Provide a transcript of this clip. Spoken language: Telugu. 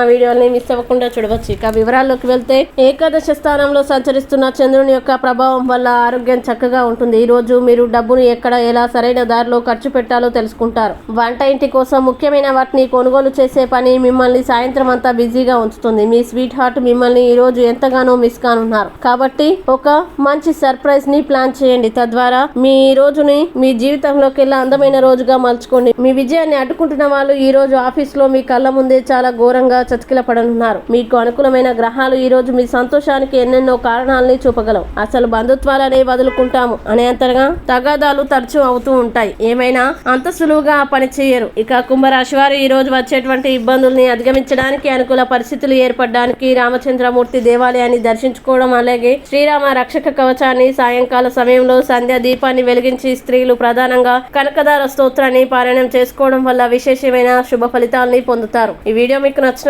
మా వీడియోని మిస్ అవ్వకుండా చూడవచ్చు. ఇక వివరాల్లోకి వెళ్తే ఏకాదశ స్థానంలో సంచరిస్తున్న చంద్రుని యొక్క ప్రభావం వల్ల ఆరోగ్యం చక్కగా ఉంటుంది. ఈ రోజు మీరు డబ్బును ఎక్కడ ఎలా సరైన దారిలో ఖర్చు పెట్టాలో తెలుసుకుంటారు. వంట ఇంటి కోసం ముఖ్యమైన వాటిని కొనుగోలు చేసే పని మిమ్మల్ని సాయంత్రం అంతా బిజీగా ఉంచుతుంది. మీ స్వీట్ హార్ట్ మిమ్మల్ని ఈ రోజు ఎంతగానో మిస్ కానున్నారు. కాబట్టి ఒక మంచి సర్ప్రైజ్ని ప్లాన్ చేయండి. తద్వారా మీ రోజుని మీ జీవితంలోకి వెళ్ళి అందమైన రోజుగా మలుచుకోండి. మీ విజయాన్ని అడ్డుకుంటున్న వాళ్ళు ఈ రోజు ఆఫీస్లో మీ కళ్ళ ముందే చాలా ఘోరంగా చతికిల పడనున్నారు మీకు అనుకూలమైన గ్రహాలు ఈ రోజు మీ సంతోషానికి ఎన్నెన్నో కారణాలని చూపగలవు. అసలు బంధుత్వాలనే వదులుకుంటాము అనేంతగా తగాదాలు తరచూ అవుతూ ఉంటాయి. ఏమైనా అంత సులువుగా పని చేయరు. ఇక కుంభరాశి వారు ఈ రోజు వచ్చేటువంటి ఇబ్బందుల్ని అధిగమించడానికి అనుకూల పరిస్థితులు ఏర్పడడానికి రామచంద్రమూర్తి దేవాలయాన్ని దర్శించుకోవడం అలాగే శ్రీరామ రక్షక కవచాన్ని సాయంకాల సమయంలో సంధ్యా దీపాన్ని వెలిగించి స్త్రీలు ప్రధానంగా కనకదార స్తోత్రాన్ని పారాయణం చేసుకోవడం వల్ల విశేషమైన శుభ ఫలితాలని పొందుతారు. ఈ వీడియో మీకు నచ్చిన